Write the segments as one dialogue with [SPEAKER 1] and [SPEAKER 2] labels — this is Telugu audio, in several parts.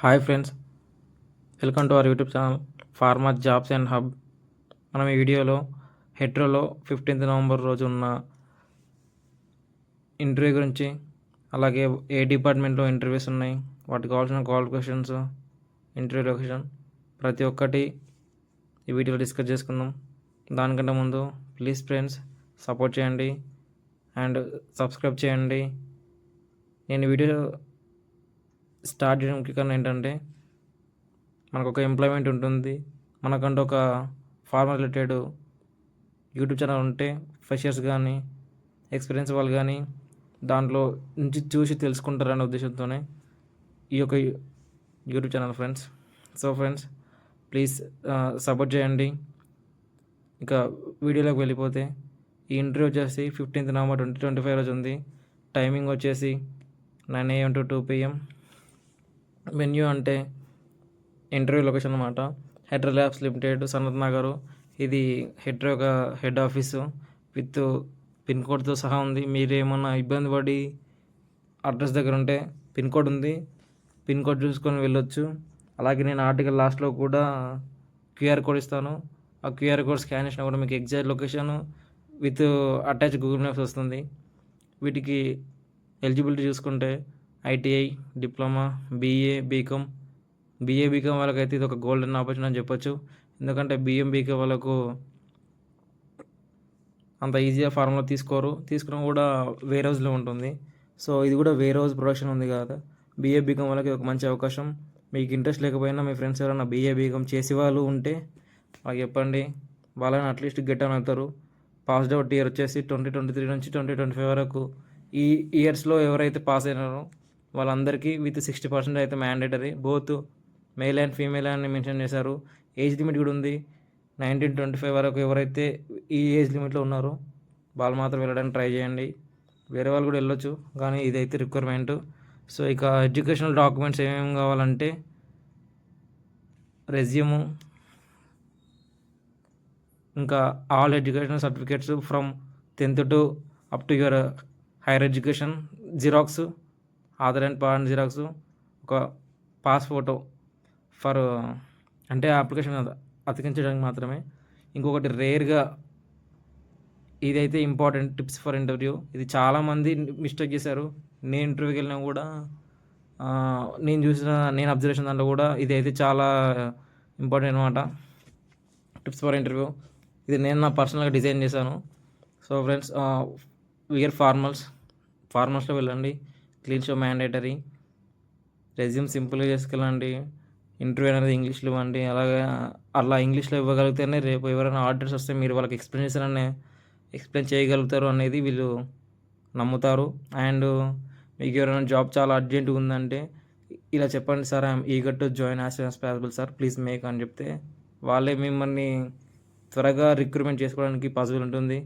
[SPEAKER 1] Hi friends welcome to our YouTube channel pharma jobs and hub. మనం ఈ వీడియోలో హెట్రోలో ఫిఫ్టీన్త్ నవంబర్ రోజు ఉన్న ఇంటర్వ్యూ గురించి అలాగే ఏ డిపార్ట్మెంట్లో ఇంటర్వ్యూస్ ఉన్నాయి వాటికి కావాల్సిన క్వాలిఫికేషన్స్ ఇంటర్వ్యూ లొకేషన్ ప్రతి ఒక్కటి ఈ వీడియోలో డిస్కస్ చేసుకుందాం. దానికంటే ముందు ప్లీజ్ ఫ్రెండ్స్ సపోర్ట్ చేయండి అండ్ సబ్స్క్రైబ్ చేయండి. నేను వీడియో స్టార్ట్ చేయడానికి కారణం ఏంటంటే మనకు ఒక ఎంప్లాయ్మెంట్ ఉంటుంది. మనకంటూ ఒక ఫార్మర్ రిలేటెడ్ యూట్యూబ్ ఛానల్ ఉంటే ఫ్రెషర్స్ కానీ ఎక్స్పీరియన్స్ వాళ్ళు కానీ దాంట్లో నుంచి చూసి తెలుసుకుంటారనే ఉద్దేశంతోనే ఈ యొక్క YouTube channel friends so friends please support చేయండి. ఇంకా వీడియోలోకి వెళ్ళిపోతే ఈ ఇంటర్వ్యూ వచ్చేసి fifteenth November twenty twenty five రోజు ఉంది. టైమింగ్ వచ్చేసి nine AM to two PM venue అంటే ఇంటర్వ్యూ లొకేషన్ అనమాట హెడ్రో ల్యాబ్స్ లిమిటెడ్ సనత్ నగర్. ఇది Hetero head office with pin కోడ్తో సహా ఉంది. మీరు ఏమన్నా ఇబ్బంది పడి అడ్రస్ దగ్గర ఉంటే పిన్ కోడ్ ఉంది. పిన్ కోడ్ చూసుకొని వెళ్ళొచ్చు. అలాగే నేను ఆర్టికల్ లాస్ట్లో కూడా క్యూఆర్ కోడ్ ఇస్తాను. ఆ క్యూఆర్ కోడ్ స్కాన్ చేసినా కూడా మీకు exact location with attach Google maps వస్తుంది. వీటికి ఎలిజిబిలిటీ చూసుకుంటే ITI diploma BA BCom. BA BCom వాళ్ళకైతే ఇది ఒక గోల్డెన్ ఆపర్చునిటీ అని చెప్పొచ్చు. ఎందుకంటే బిఎం బీకామ్ వాళ్ళకు అంత ఈజీగా ఫార్మ్లో తీసుకోరు. తీసుకున్నా కూడా వేరే రోజులో ఉంటుంది. సో ఇది కూడా వేరే రోజు ప్రొడక్షన్ ఉంది కదా. బీఏ బీకామ్ వాళ్ళకి ఒక మంచి అవకాశం. మీకు ఇంట్రెస్ట్ లేకపోయినా మీ ఫ్రెండ్స్ ఎవరైనా బీఏ బీకామ్ చేసే వాళ్ళు ఉంటే వాళ్ళకి చెప్పండి. వాళ్ళని అట్లీస్ట్ గెట్ అని అవుతారు పాస్డ్ అవుట్ ఇయర్ వచ్చేసి ట్వంటీ ట్వంటీ త్రీ నుంచి ట్వంటీ ట్వంటీ ఫైవ్ వరకు ఈ ఇయర్స్లో ఎవరైతే పాస్ అయినారో వాళ్ళందరికీ విత్ సిక్స్టీ పర్సెంట్ అయితే mandatory. Both male and female అని మెన్షన్ చేశారు. ఏజ్ లిమిట్ కూడా ఉంది. నైన్టీన్ ట్వంటీ ఫైవ్ వరకు ఎవరైతే ఈ ఏజ్ లిమిట్లో ఉన్నారో వాళ్ళు మాత్రం వెళ్ళడానికి ట్రై చేయండి. వేరే వాళ్ళు కూడా వెళ్ళొచ్చు కానీ ఇదైతే రిక్వైర్మెంట్. సో ఇక ఎడ్యుకేషనల్ డాక్యుమెంట్స్ ఏమేమి కావాలంటే రెజ్యూము ఇంకా all educational certificates from tenth to up to your higher education xerox Aadhaar and PAN xerox ఒక పాస్ ఫోటో ఫర్ అంటే అప్లికేషన్ అతికించడానికి మాత్రమే. ఇంకొకటి రేర్గా ఇదైతే ఇంపార్టెంట్ టిప్స్ ఫర్ ఇంటర్వ్యూ. ఇది చాలామంది మిస్టేక్ చేశారు. నేను ఇంటర్వ్యూకి వెళ్ళినా కూడా నేను చూసిన నేను అబ్జర్వేషన్ దాంట్లో కూడా ఇది అయితే చాలా ఇంపార్టెంట్ అనమాట టిప్స్ ఫర్ ఇంటర్వ్యూ. ఇది నేను నా పర్సనల్గా డిజైన్ చేశాను. సో ఫ్రెండ్స్ వియర్ ఫార్మల్స్ ఫార్మల్స్లో వెళ్ళండి. Clean show mandatory. రెజ్యూమ్ సింపుల్గా చేసుకెళ్ళండి. ఇంటర్వ్యూ అనేది ఇంగ్లీష్లో ఇవ్వండి. అలాగే అలా ఇంగ్లీష్లో ఇవ్వగలిగితేనే రేపు ఎవరైనా ఆర్డర్స్ వస్తే మీరు వాళ్ళకి ఎక్స్ప్లెయిన్ చేశారనే ఎక్స్ప్లెయిన్ చేయగలుగుతారు అనేది వీళ్ళు నమ్ముతారు. అండ్ మీకు ఎవరైనా జాబ్ చాలా అర్జెంటుగా ఉందంటే ఇలా చెప్పండి sir I'm eager to join as as possible sir please make అని చెప్తే వాళ్ళే మిమ్మల్ని త్వరగా రిక్రూట్మెంట్ చేసుకోవడానికి పాసిబుల్ ఉంటుంది.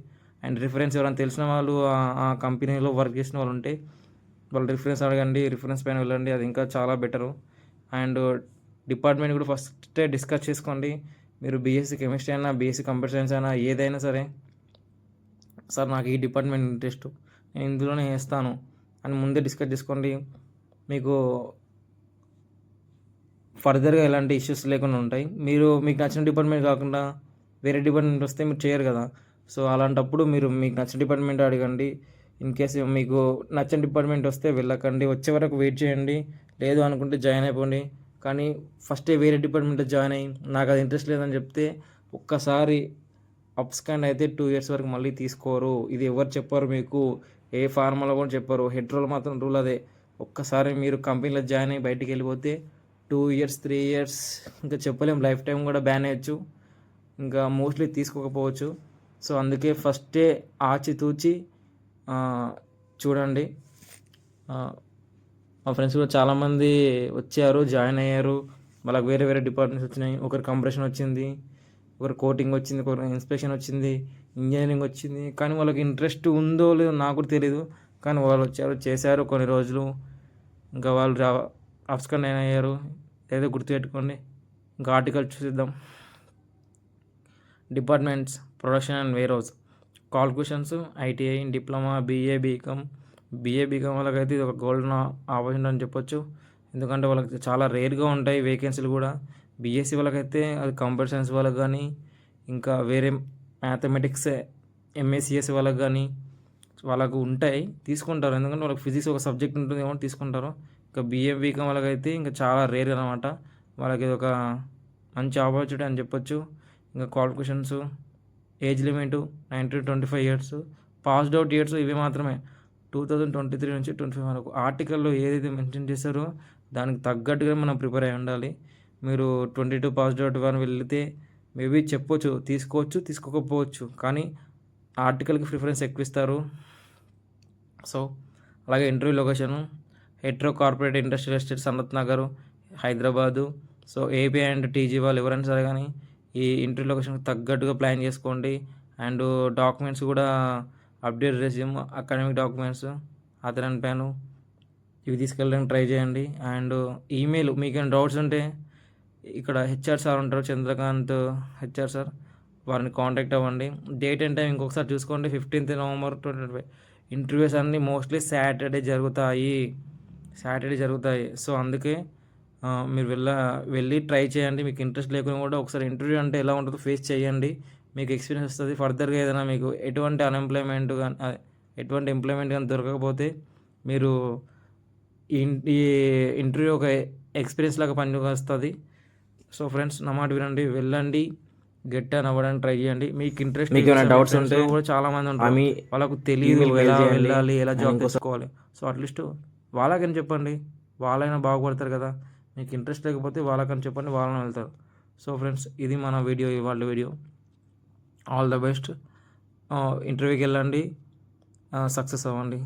[SPEAKER 1] అండ్ రిఫరెన్స్ ఎవరైనా తెలిసిన వాళ్ళు ఆ కంపెనీలో వర్క్ చేసిన వాళ్ళు ఉంటే వాళ్ళ రిఫరెన్స్ అడగండి రిఫరెన్స్ పైన వెళ్ళండి అది ఇంకా చాలా బెటరు అండ్ డిపార్ట్మెంట్ కూడా ఫస్టే డిస్కస్ చేసుకోండి. మీరు బీఎస్సీ కెమిస్ట్రీ అయినా బీఎస్సీ కంప్యూటర్ సైన్స్ అయినా ఏదైనా సరే. సార్ నాకు ఈ డిపార్ట్మెంట్ ఇంట్రెస్ట్ నేను ఇందులోనే వేస్తాను. అని ముందే డిస్కస్ చేసుకోండి. మీకు ఫర్దర్గా ఎలాంటి ఇష్యూస్ లేకుండా ఉంటాయి. మీరు మీకు నచ్చిన డిపార్ట్మెంట్ కాకుండా వేరే డిపార్ట్మెంట్ వస్తే మీరు చేయరు కదా. సో అలాంటప్పుడు మీరు మీకు నచ్చిన డిపార్ట్మెంట్ అడగండి. ఇన్ కేసు మీకు నచ్చిన డిపార్ట్మెంట్ వస్తే వెళ్ళకండి. వచ్చే వరకు వెయిట్ చేయండి. లేదు అనుకుంటే జాయిన్ అయిపోండి. కానీ ఫస్టే వేరే డిపార్ట్మెంట్లో జాయిన్ అయ్యి నాకు అది ఇంట్రెస్ట్ లేదని చెప్తే ఒక్కసారి అప్స్కాండ్ అయితే టూ ఇయర్స్ వరకు మళ్ళీ తీసుకోరు. ఇది ఎవరు చెప్పారు మీకు? ఏ ఫార్మాలో కూడా చెప్పారు. హెడ్ రోల్ మాత్రం రూల్ అదే. ఒక్కసారి మీరు కంపెనీలో జాయిన్ అయ్యి బయటికి వెళ్ళిపోతే టూ ఇయర్స్ త్రీ ఇయర్స్ ఇంకా చెప్పలేం. లైఫ్ టైం కూడా బ్యాన్ అయ్యచ్చు. ఇంకా మోస్ట్లీ తీసుకోకపోవచ్చు. సో అందుకే ఫస్టే ఆచితూచి చూడండి. మా ఫ్రెండ్స్ కూడా చాలామంది వచ్చారు జాయిన్ అయ్యారు. వాళ్ళకి వేరే వేరే డిపార్ట్మెంట్స్ వచ్చినాయి. ఒకరు కంప్రెషన్ వచ్చింది ఒకరు కోటింగ్ వచ్చింది ఒకరు ఇన్స్పెక్షన్ వచ్చింది ఇంజనీరింగ్ వచ్చింది. కానీ వాళ్ళకి ఇంట్రెస్ట్ ఉందో లేదో నాకు కూడా తెలియదు కానీ వాళ్ళు వచ్చారు చేశారు కొన్ని రోజులు. ఇంకా వాళ్ళు రా అప్స్కన్ అయ్యారు. ఏదో గుర్తుపెట్టుకోండి. ఇంకా article చూసిద్దాం. Departments production and warehouse. Qualifications ITI diploma BA BCom. BA BCom వాళ్ళకైతే ఇది ఒక గోల్డెన్ ఆపర్చునిటీ అని చెప్పొచ్చు. ఎందుకంటే వాళ్ళకి చాలా రేర్గా ఉంటాయి వేకెన్సీలు కూడా. బీఎస్సీ వాళ్ళకైతే అది కంప్యూటర్ సైన్స్ వాళ్ళకి కానీ ఇంకా వేరే మ్యాథమెటిక్స్ ఎంఎస్సిఎస్ వాళ్ళకి కానీ వాళ్ళకు ఉంటాయి. తీసుకుంటారు. ఎందుకంటే వాళ్ళకి ఫిజిక్స్ ఒక సబ్జెక్ట్ ఉంటుంది ఏమో తీసుకుంటారు. ఇంకా బిఏ బీకామ్ వాళ్ళకైతే ఇంకా చాలా రేర్ అనమాట. వాళ్ళకి ఇది ఒక మంచి ఆపర్చునిటీ అని చెప్పొచ్చు. ఇంకా qualifications age limit nineteen twenty five years. Passed out years ఇవి మాత్రమే. టూ థౌజండ్ ట్వంటీ త్రీ నుంచి ట్వంటీ ఫైవ్ వరకు. ఆర్టికల్లో ఏదైతే మెన్షన్ చేశారో దానికి తగ్గట్టుగా మనం ప్రిపేర్ అయి ఉండాలి. మీరు twenty two passed out one వెళితే మేబీ చెప్పొచ్చు తీసుకోవచ్చు తీసుకోకపోవచ్చు. కానీ ఆర్టికల్కి ప్రిఫరెన్స్ ఎక్కువ ఇస్తారు. సో అలాగే interview location Hetero corporate industrial estate Sanath Nagar Hyderabad. So AP and TG వాళ్ళు ఎవరైనా సరే కానీ ఈ ఇంటర్వ్యూ లొకేషన్కి తగ్గట్టుగా ప్లాన్ చేసుకోండి. అండ్ డాక్యుమెంట్స్ కూడా update resume academic documents Aadhaar and PAN ఇవి తీసుకెళ్ళడానికి ట్రై చేయండి. అండ్ ఈమెయిల్ మీకు డౌట్స్ ఉంటే ఇక్కడ హెచ్ఆర్ సార్ ఉంటారు చంద్రకాంత్ హెచ్ఆర్ సార్ వారిని కాంటాక్ట్ అవ్వండి. డేట్ అండ్ టైం ఇంకొకసారి చూసుకోండి. Fifteenth November twenty twenty five interviews అన్నీ మోస్ట్లీ సాటర్డే జరుగుతాయి. సాటర్డే జరుగుతాయి. సో అందుకే మీరు వెళ్ళ వెళ్ళి ట్రై చేయండి. మీకు ఇంట్రెస్ట్ లేకుండా కూడా ఒకసారి ఇంటర్వ్యూ అంటే ఎలా ఉంటుందో ఫేస్ చేయండి. మీకు ఎక్స్పీరియన్స్ వస్తుంది. ఫర్దర్గా ఏదైనా మీకు ఎటువంటి అన్ఎంప్లాయ్మెంట్ కానీ ఎటువంటి ఎంప్లాయ్మెంట్ కానీ దొరకకపోతే మీరు ఈ ఇంటర్వ్యూ ఒక ఎక్స్పీరియన్స్ లాగా పనికొస్తుంది సో ఫ్రెండ్స్ నా మాట వినండి. వెళ్ళండి. గెట్ అని అవ్వడానికి ట్రై చేయండి. మీకు ఇంట్రెస్ట్
[SPEAKER 2] మీకు ఏమైనా doubts ఉంటే
[SPEAKER 1] కూడా చాలా మంది ఉంటారు వాళ్ళకు తెలియదు ఎలా. వెళ్ళాలి ఎలా జాబ్ తెచ్చుకోవాలి. సో అట్లీస్ట్ వాళ్ళకని చెప్పండి. వాళ్ళైనా బాగుపడతారు కదా. మీకు ఇంట్రెస్ట్ లేకపోతే వాళ్ళకని చెప్పండి వాళ్ళని వెళ్తారు. సో ఫ్రెండ్స్ ఇది మన వీడియో ఇవాళ వీడియో. All the best. ఇంటర్వ్యూకి వెళ్ళండి. సక్సెస్ అవ్వండి.